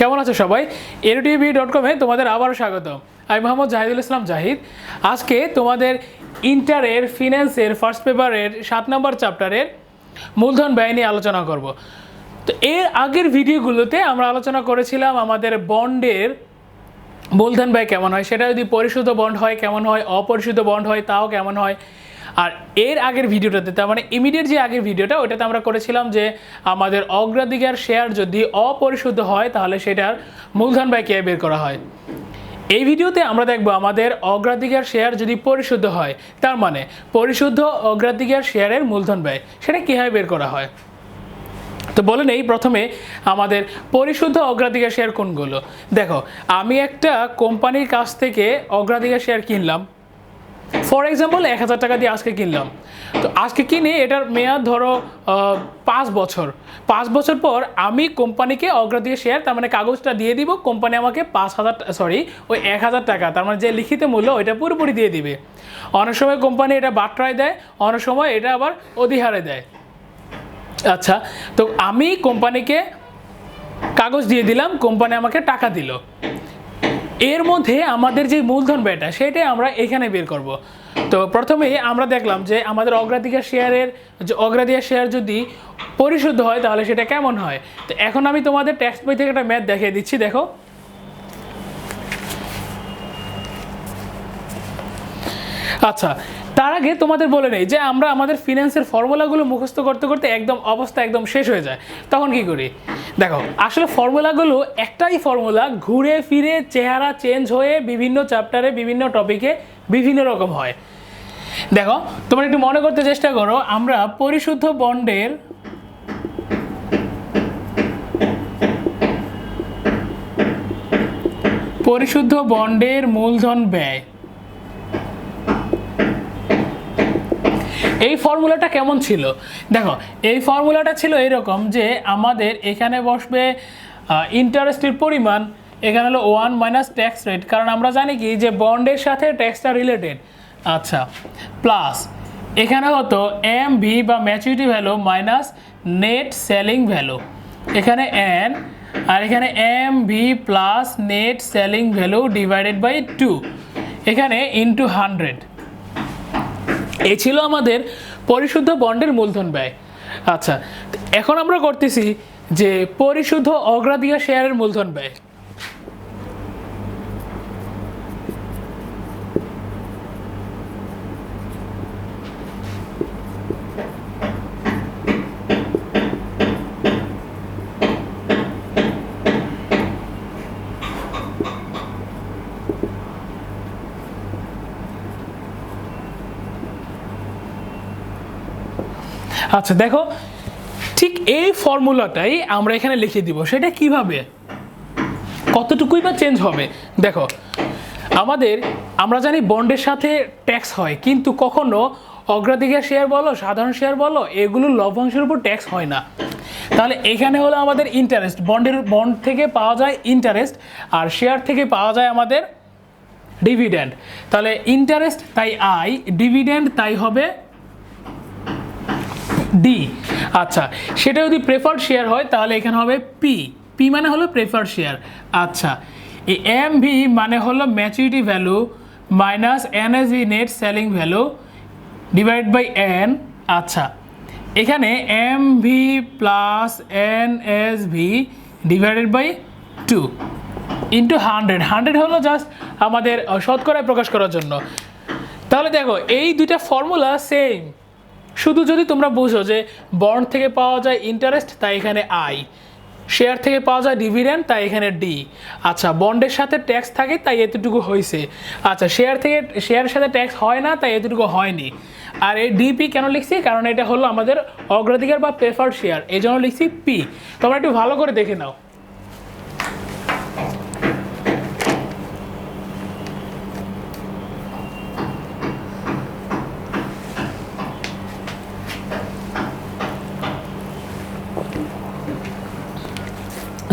কেমন আছো সবাই? এনটিভি ডট কমে তোমাদের আবারও স্বাগত। আমি মোহাম্মদ জাহিদুল ইসলাম জাহিদ। আজকে তোমাদের ইন্টারের ফিন্যান্সের ফার্স্ট পেপারের সাত নম্বর চ্যাপ্টারের মূলধন ব্যয় নিয়ে আলোচনা করব। তো এর আগের ভিডিওগুলোতে আমরা আলোচনা করেছিলাম আমাদের বন্ডের মূলধন ব্যয় কেমন হয়, সেটা যদি পরিশোধ বন্ড হয়, কেমন হয় অপরিশোধ বন্ড হয়, তাও কেমন হয় আর এর আগের ভিডিওটাতে, তার মানে ইমিডিয়েট যে আগের ভিডিওটা ওটাতে আমরা করেছিলাম যে আমাদের অগ্রাধিকার শেয়ার যদি অপরিশুদ্ধ হয়, তাহলে সেটার মূলধন ব্যয় কীভাবে বের করা হয়। এই ভিডিওতে আমরা দেখব আমাদের অগ্রাধিকার শেয়ার যদি পরিশুদ্ধ হয়, তার মানে পরিশুদ্ধ অগ্রাধিকার শেয়ারের মূলধন ব্যয়, সেটা কীভাবে বের করা হয়। তো বলে নেই প্রথমে আমাদের পরিশুদ্ধ অগ্রাধিকার শেয়ার কোনগুলো? দেখো, আমি একটা কোম্পানির কাছ থেকে অগ্রাধিকার শেয়ার কিনলাম। ফর এক্সাম্পল এক হাজার টাকা দিয়ে আজকে কিনলাম। তো আজকে কিনে এটার মেয়াদ ধরো পাঁচ বছর। পাঁচ বছর পর আমি কোম্পানিকে অগ্রাধিকার শেয়ার তার মানে কাগজটা দিয়ে দিব, কোম্পানি আমাকে পাঁচ হাজার সরি ওই এক হাজার টাকা, তার মানে যে লিখিত মূল্য ওইটা পুরোপুরি দিয়ে দিবে। অনেক সময় কোম্পানি এটা বাট্রায় দেয়, অনেক সময় এটা আবার অধিহারে দেয়। আচ্ছা তো আমি কোম্পানিকে কাগজ দিয়ে দিলাম, কোম্পানি আমাকে টাকা দিল। এর মধ্যে আমাদের যে মূলধন ব্যয়টা, সেটাই আমরা এখানে বের করব। তো প্রথমে আমরা দেখলাম যে আমাদের অগ্রাধিকার শেয়ারের, যে অগ্রাধিকার শেয়ার যদি পরিশুদ্ধ হয়, তাহলে সেটা কেমন হয়? তো এখন আমি তোমাদের ট্যাক্স বই থেকে একটা ম্যাথ দেখিয়ে দিচ্ছি, দেখো। আচ্ছা তার আগে তোমাদের বলে নেই যে আমরা আমাদের ফিনান্সের ফর্মুলাগুলো মুখস্থ করতে করতে একদম অবস্থা একদম শেষ হয়ে যায়। তখন কি করি? দেখো, আসলে ফর্মুলাগুলো একটাই ফর্মুলা ঘুরে ফিরে চেহারা চেঞ্জ হয়ে বিভিন্ন চ্যাপ্টারে বিভিন্ন টপিকে বিভিন্ন রকম হয়। দেখো, তোমরা একটু মনে করতে চেষ্টা করো, আমরা পরিশুদ্ধ বন্ডের পরিশুদ্ধ বন্ডের মূলধন ব্যয় এই ফর্মুলাটা কেমন ছিল? দেখো, এই ফর্মুলাটা ছিল এরকম যে আমাদের এখানে বসবে ইন্টারেস্টের পরিমাণ, এখানে হলো ওয়ান মাইনাস ট্যাক্স রেট কারণ আমরা জানি কি যে বন্ডের সাথে ট্যাক্সটা রিলেটেড আচ্ছা প্লাস এখানে হতো এম ভি বা maturity value minus net selling value এখানে এন আর এখানে M V plus net selling value divided by two এখানে ইন্টু হান্ড্রেড এই ছিল আমাদের পরিশুদ্ধ বন্ডের মূলধন ব্যয়। আচ্ছা এখন আমরা করতেছি যে পরিশুদ্ধ অগ্রাধিকার শেয়ারের মূলধন ব্যয়। আচ্ছা দেখো, ঠিক এই ফর্মুলাটাই আমরা এখানে লিখে দিব। সেটা কীভাবে? কতটুকুই বা চেঞ্জ হবে? দেখো, আমাদের, আমরা জানি বন্ডের সাথে ট্যাক্স হয়, কিন্তু কখনো অগ্রাধিকার শেয়ার বলো, সাধারণ শেয়ার বলো, এগুলো লভ্যাংশের উপর ট্যাক্স হয় না। তাহলে এখানে হলো আমাদের ইন্টারেস্ট বন্ডের বন্ড থেকে পাওয়া যায় ইন্টারেস্ট আর শেয়ার থেকে পাওয়া যায় আমাদের ডিভিডেন্ড তাহলে ইন্টারেস্ট তাই আই ডিভিডেন্ড তাই হবে ডি আচ্ছা সেটা যদি প্রেফার্ড শেয়ার হয়, তাহলে এখানে হবে পি পি মানে হলো প্রেফার্ড শেয়ার আচ্ছা এই এম ভি মানে হলো maturity value minus N S V net selling value divide by N আচ্ছা এখানে M V plus N S V divided by two into hundred hundred হলো জাস্ট আমাদের শতকরায় প্রকাশ করার জন্য। তাহলে দেখো, এই দুইটা ফর্মুলা সেম শুধু যদি তোমরা বুঝো যে বন্ড থেকে পাওয়া যায় ইন্টারেস্ট তাই এখানে আই শেয়ার থেকে পাওয়া যায় ডিভিডেন্ড তাই এখানে ডি আচ্ছা বন্ডের সাথে ট্যাক্স থাকে, তাই এতটুকু হয়েছে আচ্ছা শেয়ার থেকে শেয়ারের সাথে ট্যাক্স হয় না, তাই এতটুকু হয়নি। আর এই ডিপি কেন লিখছি? কারণ এটা হলো আমাদের অগ্রাধিকার বা প্রেফার্ড শেয়ার এই জন্য লিখছি পি তোমরা একটু ভালো করে দেখে নাও।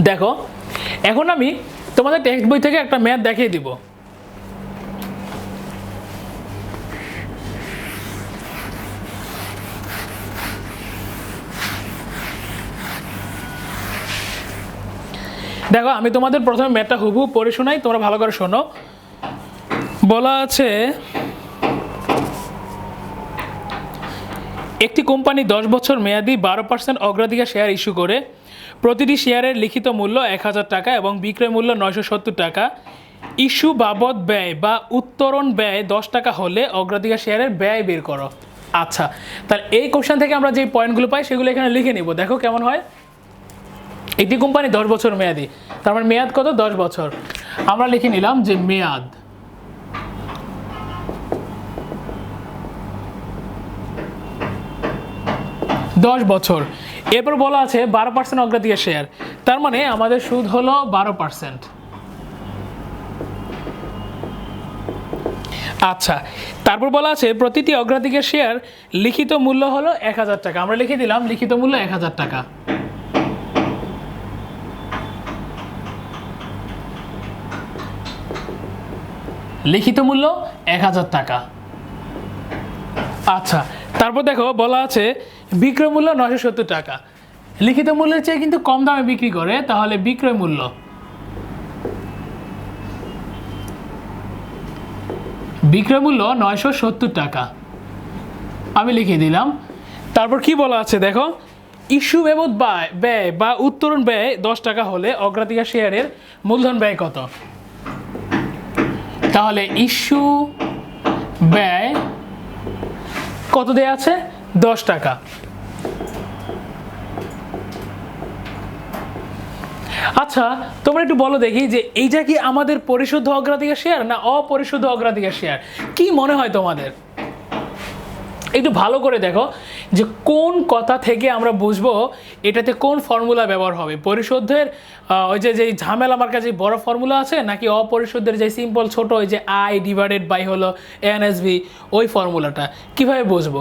দেখো, এখন আমি তোমাদের টেক্সট বই থেকে একটা ম্যাথ দেখিয়ে দিব। দেখো, আমি তোমাদের প্রথমে ম্যাথটা হুবহু পড়ে শোনাই, তোমরা ভালো করে শোনো। বলা আছে, একটি কোম্পানি দশ বছর মেয়াদি বারো পার্সেন্ট অগ্রাধিকার শেয়ার ইস্যু করে। প্রতিটি শেয়ারের লিখিত মূল্য এক হাজার টাকা এবং বিক্রয় মূল্য নয়শো সত্তর টাকা। ইস্যু বাবদ ব্যয় বা উত্তরণ ব্যয় দশ টাকা হলে অগ্রাধিকার শেয়ারের ব্যয় বের করো। আচ্ছা তাহলে এই কোশ্চেন থেকে আমরা যে পয়েন্টগুলো পাই সেগুলো এখানে লিখে নিব। দেখো কেমন হয়। একটি কোম্পানি দশ বছর মেয়াদি, তার মানে মেয়াদ কত? দশ বছর। আমরা লিখে নিলাম যে মেয়াদ। দশ বছর। এরপর বলা আছে বারো পার্সেন্ট অগ্রাধিকার শেয়ার তার মানে আমাদের সুদ হলো বারো পার্সেন্ট আচ্ছা তারপর বলা আছে প্রতিটি অগ্রাধিকার শেয়ার লিখিত মূল্য হলো এক হাজার টাকা। আমরা লিখে দিলাম লিখিত মূল্য এক হাজার টাকা। লিখিত মূল্য এক হাজার টাকা। আচ্ছা তারপর দেখো, বলা আছে, বিক্রয় মূল্য নশো সত্তর টাকা। লিখিত মূল্যের চেয়ে কিন্তু কম দামে বিক্রি করে, তাহলে বিক্রয় মূল্য। বিক্রয় মূল্য নয়শো সত্তর টাকা। আমি লিখে দিলাম। তারপর কি বলা আছে, দেখো, ইস্যু ব্যয় ব্যয় বা উত্তরণ ব্যয় দশ টাকা হলে অগ্রাধিকার শেয়ারের মূলধন ব্যয় কত? তাহলে ইস্যু ব্যয় কত দেয়া আছে? দশ টাকা। আচ্ছা তোমরা একটু বলো দেখি যে এইটা কি আমাদের পরিশুদ্ধ অগ্রাধিকার শেয়ার না অপরিশুদ্ধ অগ্রাধিকার শেয়ার কি মনে হয় তোমাদের? একটু ভালো করে দেখো। যে কোন কথা থেকে আমরা বুঝব, এটাতে কোন ফর্মুলা ব্যবহার হবে? পরিশোধের ওই যে যে ঝামেলা আমার কাছে বড় ফর্মুলা আছে, নাকি অপরিশোধের যে সিম্পল ছোট ওই যে আই ডিভাইডেড বাই হলো এনএসবি ওই ফর্মুলাটা? কীভাবে বুঝব?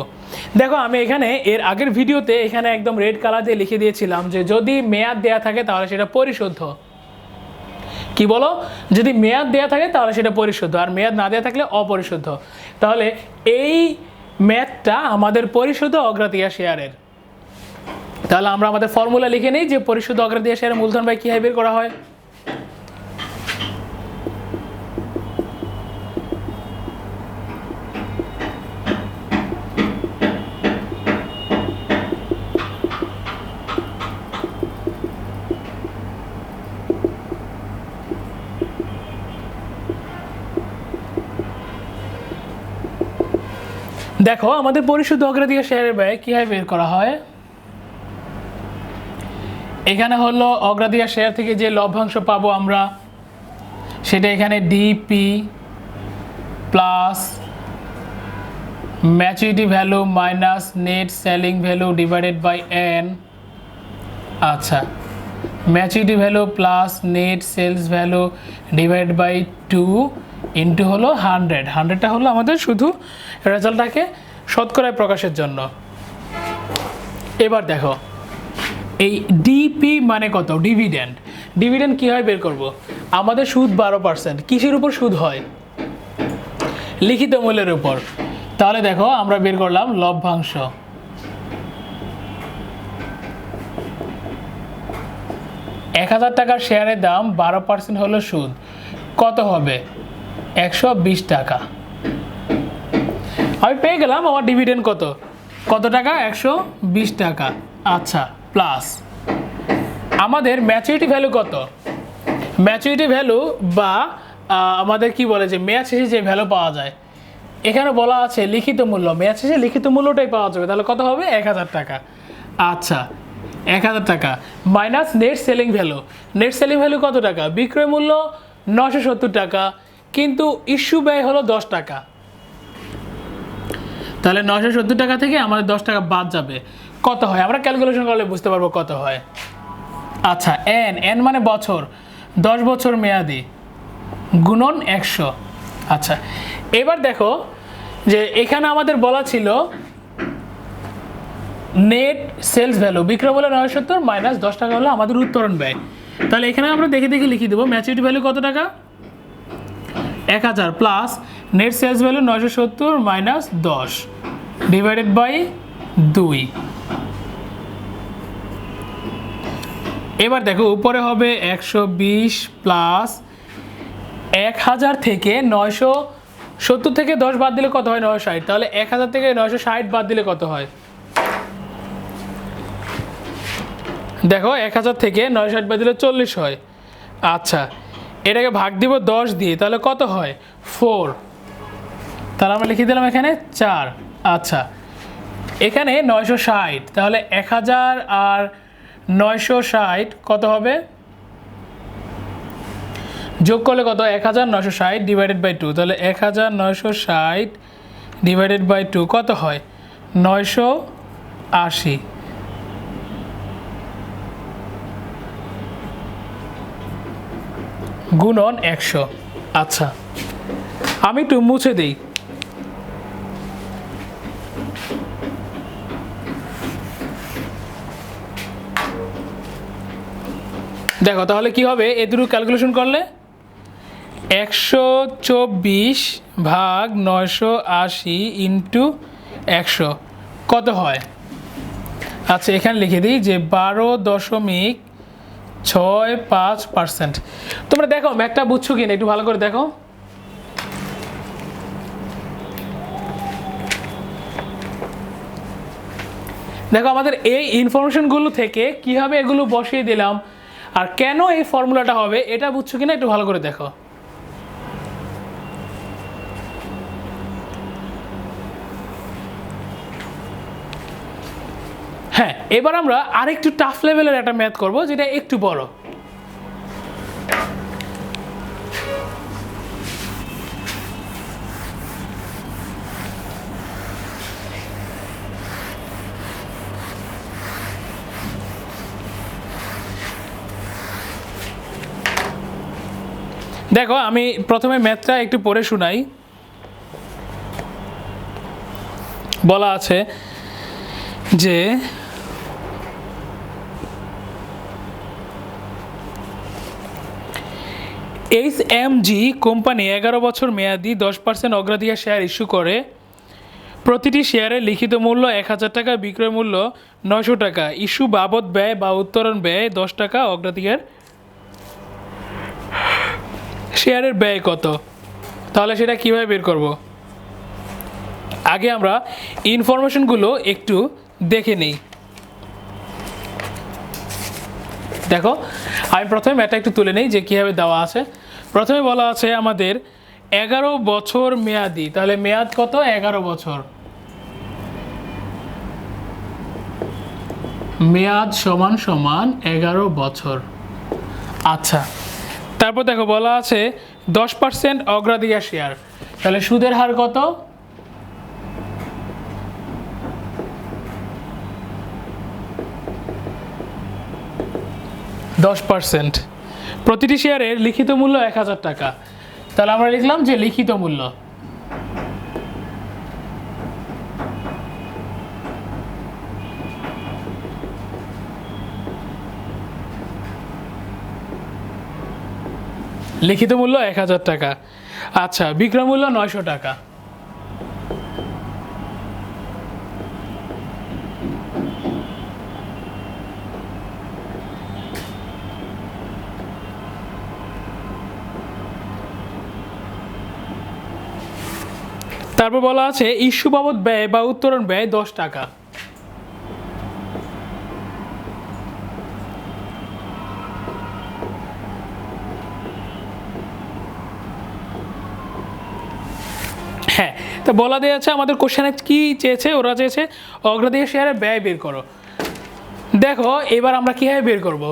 দেখো, আমি এখানে এর আগের ভিডিওতে এখানে একদম রেড কালার দিয়ে লিখে দিয়েছিলাম যে যদি মেয়াদ দেয়া থাকে তাহলে সেটা পরিশোধ কি বলো? যদি মেয়াদ দেয়া থাকে তাহলে সেটা পরিশুদ্ধ আর মেয়াদ না দেয়া থাকলে অপরিশুদ্ধ তাহলে এই মেয়াদটা আমাদের পরিশুদ্ধ অগ্রাধিকার শেয়ারের। তাহলে আমরা আমাদের ফর্মুলা লিখে নিই যে পরিশুদ্ধ অগ্রাধিকার শেয়ারের মূলধন ব্যয় কীভাবে বের করা হয়? দেখো, আমাদের পরিশুদ্ধ অগ্রাধিকার শেয়ারের ব্যয় কীভাবে বের করা হয়? এখানে হলো অগ্রাধিকার শেয়ার থেকে যে লভ্যাংশ পাবো আমরা, সেটা এখানে DP plus maturity value minus net selling value divided by N আচ্ছা maturity value plus net sales value divide by two into হলো হান্ড্রেড হান্ড্রেডটা হলো আমাদের শুধু রেজাল্টটাকে শতকরায় প্রকাশের জন্য। এবার দেখো, এই ডিপি মানে কত? ডিভিডেন্ড ডিভিডেন্ড কীভাবে বের করব? আমাদের সুদ বারো পার্সেন্ট কিসের উপর সুদ হয়? লিখিত মূল্যের উপর। তাহলে দেখো, আমরা বের করলাম লভ্যাংশ। এক হাজার টাকার শেয়ারের দাম বারো পার্সেন্ট হলো সুদ। কত হবে? একশো বিশ টাকা। আমি পেয়ে গেলাম আমার ডিভিডেন্ড কত? কত টাকা? একশো বিশ টাকা। আচ্ছা প্লাস আমাদের ম্যাচুরিটি ভ্যালু কত? ম্যাচুরিটি ভ্যালু বা আমাদের কি বলে যে ম্যাচ শেষে যে ভ্যালু পাওয়া যায়, এখানে বলা আছে লিখিত মূল্য। ম্যাচ শেষে লিখিত মূল্যটাই পাওয়া যাবে। তাহলে কত হবে? এক হাজার টাকা। আচ্ছা এক হাজার টাকা। Minus net selling value net selling value কত টাকা? বিক্রয় মূল্য নশো সত্তর টাকা। কিন্তু ইস্যু ব্যয় হলো দশ টাকা। তাহলে নশো সত্তর টাকা থেকে আমাদের দশ টাকা বাদ যাবে। কত হয়? আমরা ক্যালকুলেশন করলে বুঝতে পারব কত হয়। আচ্ছা এন এন মানে বছর। দশ বছর মেয়াদি। গুণন একশো। আচ্ছা এবার দেখো যে এখানে আমাদের বলা ছিল নেট সেলস ভ্যালু বিক্রয় মূল্য নয় সত্তর মাইনাস দশ টাকা হলো আমাদের উত্তরণ ব্যয়। তাহলে এখানে আমরা দেখে দেখে লিখে দেবো ম্যাচুরিটি ভ্যালু কত টাকা? এক হাজার প্লাস নেট সেলস ভ্যালু নয়শো সত্তর মাইনাস দশ ডিভাইডেড বাই দুই। এবার দেখো, উপরে হবে একশো বিশ প্লাস এক হাজার থেকে নয়শো সত্তর থেকে দশ বাদ দিলে কত হয়? নয়শো ষাট। তাহলে এক হাজার থেকে নয়শো ষাট বাদ দিলে কত হয়? দেখো, এক হাজার থেকে নয় ষাট বাদ দিলে চল্লিশ হয়। আচ্ছা এটাকে ভাগ দিব দশ দিয়ে, তাহলে কত হয়? ফোর তাহলে আমরা লিখে দিলাম এখানে চার। আচ্ছা এখানে নয়শো ষাট, তাহলে এক হাজার আর নয়শো ষাট কত হবে? যোগ করলে কত? এক হাজার নয়শো ষাট ডিভাইডেড বাই টু তাহলে এক হাজার নয়শো ষাট ডিভাইডেড বাই টু কত হয়? নয়শো আশি। গুণন একশো। আচ্ছা আমি একটু মুছে দিই। দেখো, তাহলে কি হবে? এ দুটো ক্যালকুলেশন করলে? একশো চব্বিশ ভাগ নয়শো আশি ইন্টু একশো। কত হয়? আচ্ছা এখানে লিখে দিই যে বারো দশমিক ছয় পাঁচ পার্সেন্ট তোমরা দেখো, ম্যাকটা বুঝছ কিনা? একটু ভালো করে দেখো। দেখো, আমাদের এই ইনফরমেশনগুলো থেকে কীভাবে এগুলো বসিয়ে দিলাম, আর কেন এই ফর্মুলাটা হবে, এটা বুঝছ কিনা? একটু ভালো করে দেখো। হ্যাঁ এবার আমরা আরেকটু টাফ লেভেলের একটা ম্যাথ করব, যেটা একটু বড়। দেখো, আমি প্রথমে ম্যাথটা একটু পড়ে শোনাই। বলা আছে যে এইচ এম জি কোম্পানি এগারো বছর মেয়াদি দশ পার্সেন্ট অগ্রাধিকার শেয়ার ইস্যু করে। প্রতিটি শেয়ারের লিখিত মূল্য এক হাজার টাকা, বিক্রয় মূল্য নয়শো টাকা। ইস্যু বাবদ ব্যয় বা উত্তরণ ব্যয় দশ টাকা, অগ্রাধিকার শেয়ারের ব্যয় কত? তাহলে সেটা কীভাবে বের করব? আগে আমরা ইনফরমেশনগুলো একটু দেখে নেই। দেখো, আমি প্রথমে ম্যাটটা একটু তুলে নেই যে কীভাবে দেওয়া আছে। প্রথমে বলা আছে আমাদের এগারো বছর মেয়াদি। তাহলে মেয়াদ কত? এগারো বছর। মেয়াদ সমান সমান এগারো বছর। আচ্ছা তারপর দেখো বলা আছে দশ পার্সেন্ট অগ্রাধিকার শেয়ার তাহলে সুদের হার কত? দশ পার্সেন্ট প্রতিটি শেয়ারের লিখিত মূল্য এক হাজার টাকা। তাহলে আমরা লিখলাম যে লিখিত মূল্য। লিখিত মূল্য এক হাজার টাকা। আচ্ছা বিক্রয় মূল্য নয়শো টাকা। তারপর বলা আছে, ইস্যু বাবদ ব্যয় বা উত্তোলন ব্যয় দশ টাকা। হ্যাঁ তো বলা দেওয়া আছে, আমাদের কোশ্চেনে কি চেয়েছে, ওরা চেয়েছে, অগ্রাধিকার শেয়ারের ব্যয় বের করো। দেখো, এবার আমরা কীভাবে বের করব।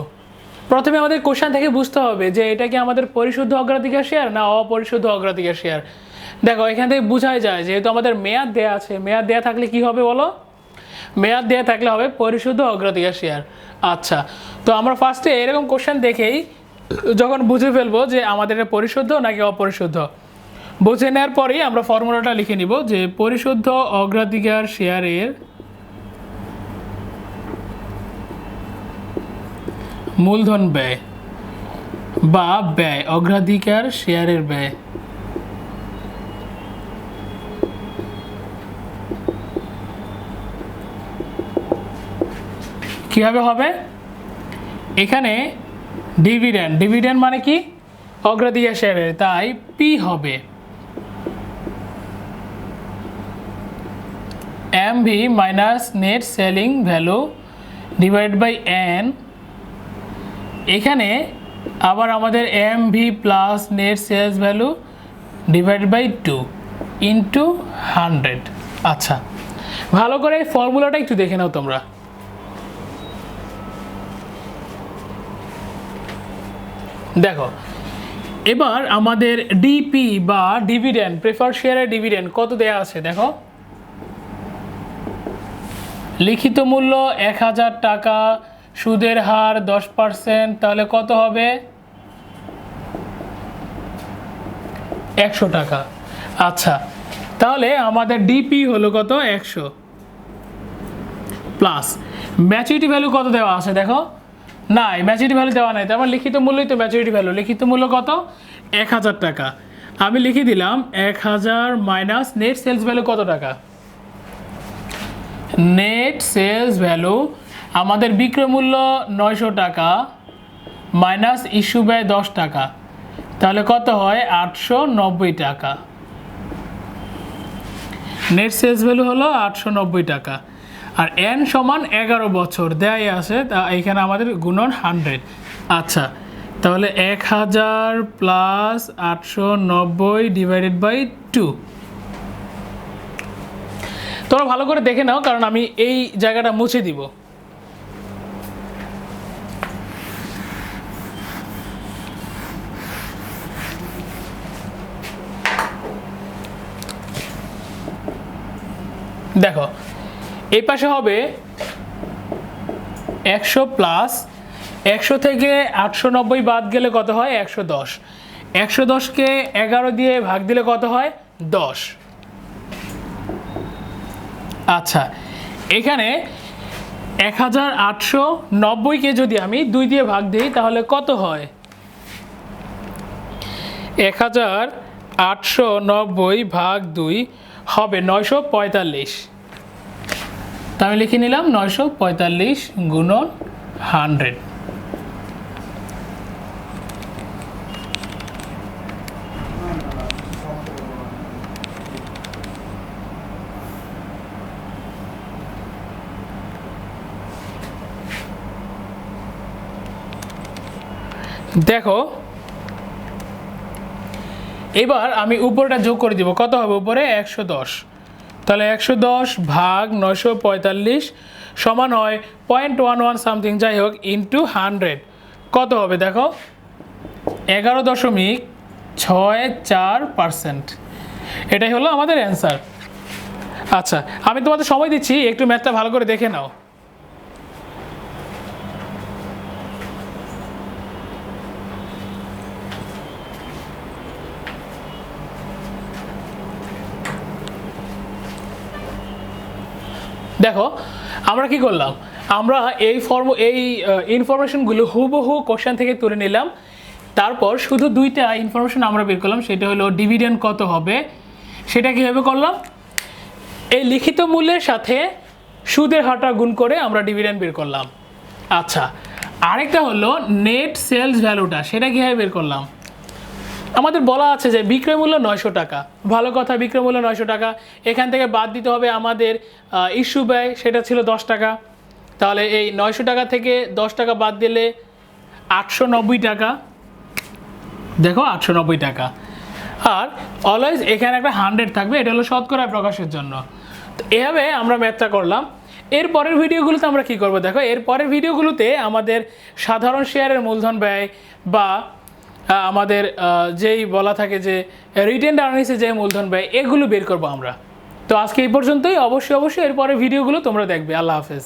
প্রথমে আমাদের কোশ্চেন থেকে বুঝতে হবে যে, এটা কি আমাদের পরিশুদ্ধ অগ্রাধিকার শেয়ার না অপরিশুদ্ধ অগ্রাধিকার শেয়ার? দেখো, এখান থেকে বোঝাই যায়, যেহেতু আমাদের মেয়াদ দেয়া আছে, মেয়াদ দেয়া থাকলে কি হবে বলো? মেয়াদ দেয়া থাকলে হবে পরিশুদ্ধ অগ্রাধিকার শেয়ার আচ্ছা তো আমরা ফার্স্টে এরকম কোশ্চেন দেখেই যখন বুঝে ফেলব যে আমাদের পরিশুদ্ধ নাকি অপরিশুদ্ধ, বুঝে নেওয়ার পরেই আমরা ফর্মুলাটা লিখে নিব যে পরিশুদ্ধ অগ্রাধিকার শেয়ারের মূলধন ব্যয় বা ব্যয়, অগ্রাধিকার শেয়ারের ব্যয়। কীভাবে হবে? এখানে ডিভিডেন্ড ডিভিডেন্ড মানে কি? অগ্রাধিকার শেয়ারের তাই পি হবে। M V minus net selling value divide by N এখানে আবার আমাদের M V plus net sales value divide by two into hundred আচ্ছা ভালো করে এই ফর্মুলাটা একটু দেখে নাও তোমরা। দেখো, এবার আমাদের ডিপি বা ডিভিডেন্ড প্রেফার শেয়ারের ডিভিডেন্ড কত দেয়া আছে দেখো? লিখিত মূল্য এক হাজার টাকা, সুদের হার দশ পার্সেন্ট, তাহলে কত হবে? একশো টাকা। আচ্ছা তাহলে আমাদের ডিপি হলো কত? একশো। প্লাস ম্যাচুরিটি ভ্যালু কত দেওয়া আছে দেখো? নাই ম্যাচুরিটি ভ্যালু দেওয়া নাই, তার মানে লিখিত মূল্যই তো ম্যাচুরিটি ভ্যালু লিখিত মূল্য কত? এক হাজার টাকা। আমি লিখে দিলাম এক হাজার মাইনাস নেট সেলস ভ্যালু কত টাকা? নেট সেলস ভ্যালু আমাদের বিক্রয় মূল্য নয়শো টাকা মাইনাস ইস্যু ব্যয় দশ টাকা। তাহলে কত হয়? আটশো নব্বই টাকা। নেট সেলস ভ্যালু হলো আটশো নব্বই টাকা। আর এন সমান এগারো বছর দেয় আছে, তা এখানে আমাদের গুণন হান্ড্রেড আচ্ছা তাহলে এক হাজার প্লাস আটশো নব্বই ডিভাইডেড বাই টু তোমরা ভালো করে দেখে নাও, কারণ আমি এই জায়গাটা মুছে দিব। দেখো এই পাশে হবে একশো প্লাস একশো থেকে আটশো নব্বই বাদ গেলে কত হয়? একশো দশ। একশো দশকে এগারো দিয়ে ভাগ দিলে কত হয়? দশ। আচ্ছা এখানে এক হাজার আটশো নব্বইকে যদি আমি দুই দিয়ে ভাগ দিই, তাহলে কত হয়? এক হাজার আটশো নব্বই ভাগ দুই হবে নয়শো পঁয়তাল্লিশ। তা আমি লিখে নিলাম নয়শো পঁয়তাল্লিশ গুণন হান্ড্রেড। দেখো, এবার আমি উপরটা যোগ করে দিব। কত হবে উপরে? একশো দশ। তাহলে একশো দশ ভাগ নয়শো পঁয়তাল্লিশ সমান হয় পয়েন্ট ওয়ান ওয়ান সামথিং যাই হোক ইন্টু হান্ড্রেড কত হবে দেখো? এগারো দশমিক ছয় চার পার্সেন্ট এটাই হলো আমাদের অ্যান্সার আচ্ছা আমি তোমাদের সময় দিচ্ছি, একটু ম্যাথটা ভালো করে দেখে নাও। দেখো, আমরা কি করলাম? আমরা এই ফর্ম এই ইনফরমেশনগুলো হুবহু কোশ্চেন থেকে তুলে নিলাম। তারপর শুধু দুইটা ইনফরমেশন আমরা বের করলাম, সেটা হলো ডিভিডেন্ড কত হবে? সেটা কীভাবে করলাম? এই লিখিত মূল্যের সাথে সুদের হারটা গুণ করে আমরা ডিভিডেন্ড বের করলাম। আচ্ছা আরেকটা হলো নেট সেলস ভ্যালুটা সেটা কীভাবে বের করলাম? আমাদের বলা আছে যে বিক্রয় মূল্য নয়শো টাকা। ভালো কথা, বিক্রয় মূল্য নয়শো টাকা। এখান থেকে বাদ দিতে হবে আমাদের ইস্যু ব্যয়, সেটা ছিল দশ টাকা। তাহলে এই নয়শো টাকা থেকে দশ টাকা বাদ দিলে আটশো নব্বই টাকা। দেখো আটশো নব্বই টাকা। আর অলওয়েজ এখানে একটা হান্ড্রেড থাকবে, এটা হলো শতকরা প্রকাশের জন্য। তো এভাবে আমরা ম্যাথটা করলাম। এর পরের ভিডিওগুলোতে আমরা কি করব? দেখো, এর পরের ভিডিওগুলোতে আমাদের সাধারণ শেয়ারের মূলধন ব্যয় বা আমাদের যেই বলা থাকে যে রিটেন আর্নিংসে যে মূলধন ব্যয়, এগুলো বের করব আমরা। তো আজকে এই পর্যন্তই। অবশ্যই অবশ্যই এরপরে ভিডিওগুলো তোমরা দেখবে। আল্লাহ হাফেজ।